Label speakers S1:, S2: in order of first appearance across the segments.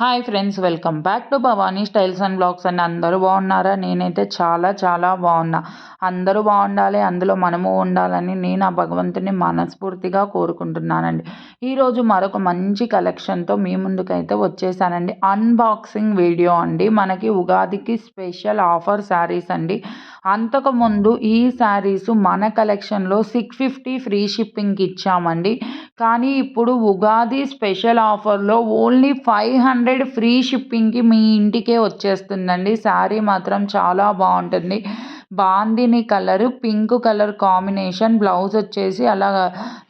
S1: Hi friends welcome back to Bhavani styles and blogs and. అందరూ బాగున్నారా? నేనైతే చాలా చాలా బాగున్నా. అందరూ బాగుండాలి అందులో మనము ఉండాలని నేను ఆ భగవంతుని మనస్ఫూర్తిగా కోరుకుంటున్నానండి. ఈరోజు మరొక మంచి కలెక్షన్తో మీ ముందుకైతే వచ్చేసానండి. అన్బాక్సింగ్ వీడియో అండి. మనకి ఉగాదికి స్పెషల్ ఆఫర్ శారీస్ అండి. అంతకుముందు ఈ శారీస్ మన కలెక్షన్లో సిక్స్ ఫిఫ్టీ ఫ్రీ షిప్పింగ్కి ఇచ్చామండి. కానీ ఇప్పుడు ఉగాది స్పెషల్ ఆఫర్లో ఓన్లీ ఫైవ్ హండ్రెడ్ ఫ్రీ షిప్పింగ్కి మీ ఇంటికే వచ్చేస్తుందండి. శారీ మాత్రం చాలా బాగుంటుంది. Bandhani colour pink colour combination blouse వచ్చేసి అలా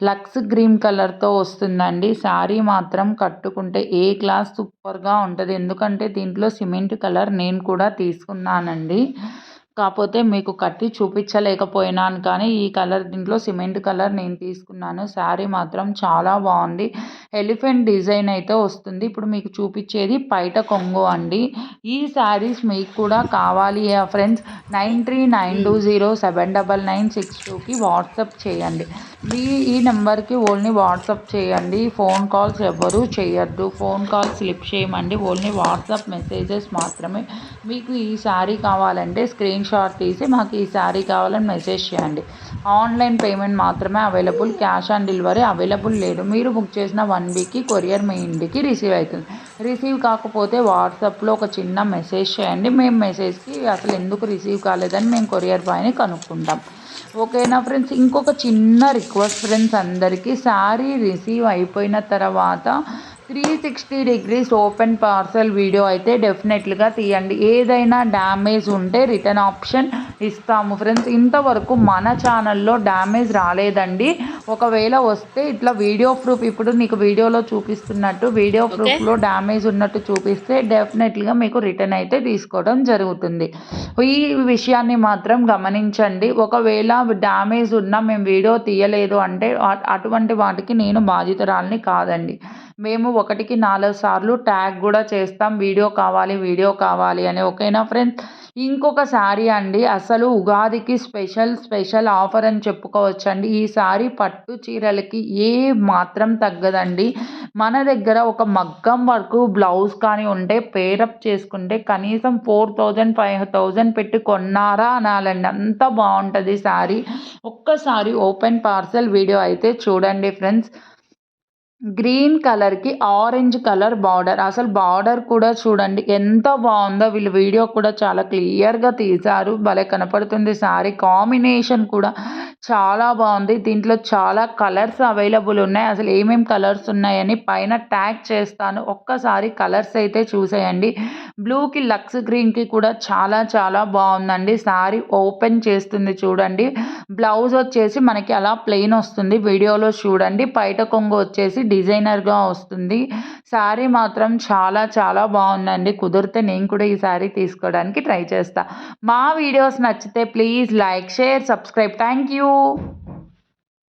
S1: లక్స్ గ్రీన్ కలర్తో వస్తుందండి. శారీ మాత్రం కట్టుకుంటే ఏ క్లాస్ సూపర్గా ఉంటుంది. ఎందుకంటే దీంట్లో సిమెంట్ కలర్ నేను కూడా తీసుకున్నానండి. కాకపోతే మీకు కట్టి చూపించలేకపోయినాను కానీ ఈ కలర్ దీంట్లో సిమెంట్ కలర్ నేను తీసుకున్నాను. శారీ మాత్రం చాలా బాగుంది. ఎలిఫెంట్ డిజైన్ అయితే వస్తుంది. ఇప్పుడు మీకు చూపించేది పైట కొంగు అండి. ఈ శారీస్ మీకు కూడా కావాలి. Friends nine three nine two zero seven double nine six టూకి వాట్సాప్ చేయండి. మీ ఈ నెంబర్కి ఓన్లీ వాట్సాప్ చేయండి. ఫోన్ కాల్స్ ఎవ్వరూ చేయొద్దు. ఫోన్ కాల్స్ స్లిప్ చేయమండి. ఓన్లీ వాట్సాప్ మెసేజెస్ మాత్రమే. మీకు ఈ శారీ కావాలంటే స్క్రీన్ షాట్ తీసి మాకు ఈ శారీ కావాలని మెసేజ్ చేయండి. ఆన్లైన్ పేమెంట్ మాత్రమే available cash on delivery available లేదు. మీరు బుక్ చేసిన వన్ వీక్కి కొరియర్ మీ ఇంటికి రిసీవ్ అవుతుంది. రిసీవ్ కాకపోతే వాట్సాప్లో ఒక చిన్న మెసేజ్ చేయండి. మేము మెసేజ్కి అసలు ఎందుకు రిసీవ్ కాలేదని మేము కొరియర్ బాయ్ని కనుక్కుంటాం. ఓకేనా ఫ్రెండ్స్? ఇంకొక చిన్న రిక్వెస్ట్ ఫ్రెండ్స్ అందరికీ శారీ రిసీవ్ అయిపోయిన తర్వాత three sixty degrees open parcel video అయితే డెఫినెట్లీగా తీయండి. ఏదైనా డ్యామేజ్ ఉంటే రిటర్న్ ఆప్షన్ ఇస్తాము. ఫ్రెండ్స్ ఇంతవరకు మన ఛానల్లో డ్యామేజ్ రాలేదండి. ఒకవేళ వస్తే ఇట్లా వీడియో ప్రూఫ్ ఇప్పుడు నీకు వీడియోలో చూపిస్తున్నట్టు వీడియో ప్రూఫ్లో డ్యామేజ్ ఉన్నట్టు చూపిస్తే డెఫినెట్లీగా మీకు రిటర్న్ అయితే తీసుకోవడం జరుగుతుంది. ఈ విషయాన్ని మాత్రం గమనించండి. ఒకవేళ డ్యామేజ్ ఉన్నా మేము వీడియో తీయలేదు అంటే అటువంటి వాటికి నేను బాధితురాలని కాదండి. మేము ఒకటికి నాలుగు సార్లు ట్యాగ్ కూడా చేస్తాం. వీడియో కావాలి వీడియో కావాలి అని. ఓకేనా ఫ్రెండ్స్? ఇంకొక శారీ అండి. అసలు ఉగాదికి స్పెషల్ స్పెషల్ ఆఫర్ అని చెప్పుకోవచ్చండి. ఈ శారీ పట్టు చీరలకి ఏ మాత్రం తగ్గదండి. మన దగ్గర ఒక మగ్గం వరకు బ్లౌజ్ కానీ ఉంటే పేరప్ చేసుకుంటే కనీసం ఫోర్ థౌజండ్ ఫైవ్ థౌజండ్ పెట్టి కొన్నారా అనాలండి. అంత బాగుంటుంది శారీ. ఒక్కసారి ఓపెన్ పార్సల్ వీడియో అయితే చూడండి ఫ్రెండ్స్. గ్రీన్ కలర్కి ఆరెంజ్ కలర్ బార్డర్. అసలు బార్డర్ కూడా చూడండి ఎంత బాగుందో. వీళ్ళు వీడియో కూడా చాలా క్లియర్గా తీశారు. భలే కనపడుతుంది శారీ కాంబినేషన్ కూడా చాలా బాగుంది. దీంట్లో చాలా కలర్స్ అవైలబుల్ ఉన్నాయి. అసలు ఏమేమి కలర్స్ ఉన్నాయని పైన ట్యాగ్ చేస్తాను. ఒక్కసారి కలర్స్ అయితే చూసేయండి. బ్లూకి లక్స్ గ్రీన్కి కూడా చాలా చాలా బాగుందండి. శారీ ఓపెన్ చేస్తుంది చూడండి. బ్లౌజ్ వచ్చేసి మనకి అలా ప్లెయిన్ వస్తుంది. వీడియోలో చూడండి. పైట కొంగు వచ్చేసి డిజైనర్గా వస్తుంది. శారీ మాత్రం చాలా చాలా బాగుందండి. కుదిరితే నేను కూడా ఈ శారీ తీసుకోవడానికి ట్రై చేస్తా. మా వీడియోస్ నచ్చితే please like share subscribe. Thank you